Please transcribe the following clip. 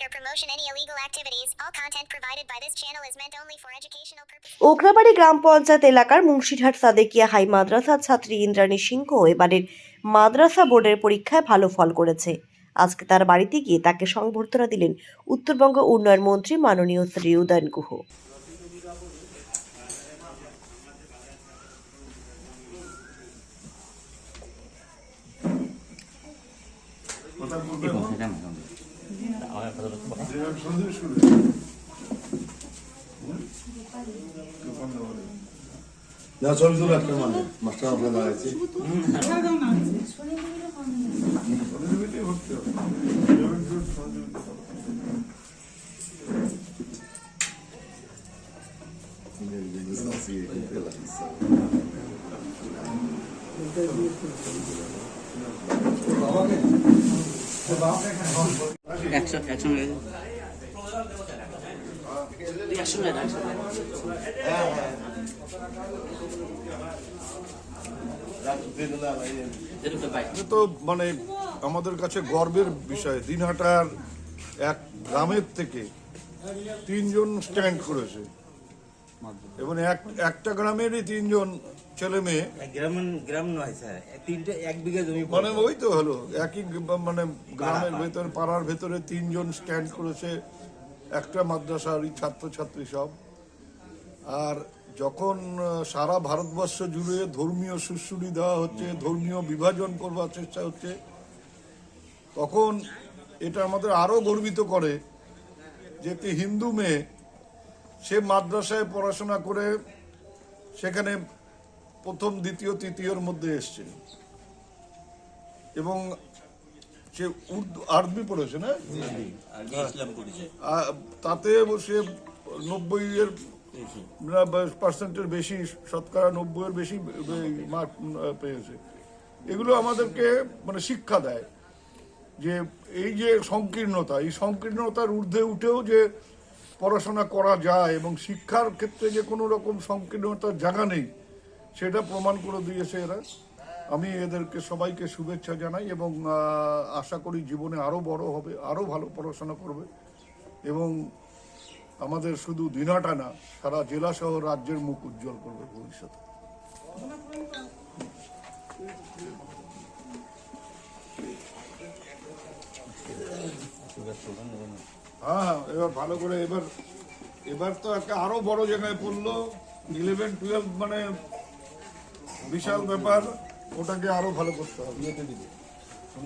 or promotion any illegal activities. All content provided by this channel is meant only for educational purposes. Okrabari গ্রাম পঞ্চায়েত এলাকার Munshirhat Sadekia high মাদ্রাসার ছাত্রী ইন্দ্রাণী সিংহ এবারের মাদ্রাসা বোর্ডের পরীক্ষায় ভালো ফল করেছে আজকে তার বাড়িতে গিয়ে তাকে সংবর্ধনা দিলেন উত্তরবঙ্গ উন্নয়ন মন্ত্রী মাননীয় Shri Udayan Guha Ayağa kadar tutma. Zeynep sana demiş mi? Kafanda var ya. Ya çok güzel yaptım anne. Maşallah abla da ayeti. Nereden anladın? Sana ne biliyor bak ya. Yarın gör sana Sinirleriniz nasıl yıkılıyorlar insanlar. Tamam mı? Tamam mı? তো মানে আমাদের কাছে গর্বের বিষয়। দিনহাটার এক গ্রামের থেকে তিনজন স্ট্যান্ড করেছে। এবং এক একটা গ্রামেরই তিনজন ছেলে মেয়ে। গ্রাম গ্রাম নয় স্যার তিনটে এক বিঘা জমি মানে ওই তো হলো একই মানে গ্রামের ভেতরে পাড়ার ভেতরে তিনজন স্ট্যান্ড করেছে একটা মাদ্রাসারই ছাত্রছাত্রী সব। আর যখন সারা ভারতবর্ষ জুড়ে ধর্মীয় সুশ্রুতি দেওয়া হচ্ছে ধর্মীয় বিভাজন করবার চেষ্টা হচ্ছে তখন এটা আমাদের আরও গর্বিত করে যে একটি হিন্দু মেয়ে সে মাদ্রাসায় পড়াশোনা করে সেখানে প্রথম দ্বিতীয় তৃতীয়র মধ্যে এসছে। এবং সে উর্দু আরবি পড়েছে না? আ- তাতে সে নব্বই এর পার্সেন্টের বেশি শতকরা নব্বই এর বেশি মার্ক পেয়েছে। এগুলো আমাদেরকে মানে শিক্ষা দেয় যে এই যে সংকীর্ণতা এই সংকীর্ণতার ঊর্ধ্বে উঠেও যে পড়াশোনা করা যায় এবং শিক্ষার ক্ষেত্রে যে কোনো রকম সংকীর্ণতার জায়গা নেই, সেটা প্রমাণ করে দিয়েছে এরা। আমি এদেরকে সবাইকে শুভেচ্ছা জানাই এবং আশা করি জীবনে আরও বড় হবে আরও ভালো পড়াশোনা করবে। এবং আমাদের শুধু দিনাটা না, সারা জেলা সহ রাজ্যের মুখ উজ্জ্বল করবে ভবিষ্যতে। হ্যাঁ এবার ভালো করে এবার এবার তো একটা আরও বড় জায়গায় পড়ল। ইলেভেন টুয়েলভ মানে বিশাল ব্যাপার, ওটাকে আরও ভালো করতে হবে।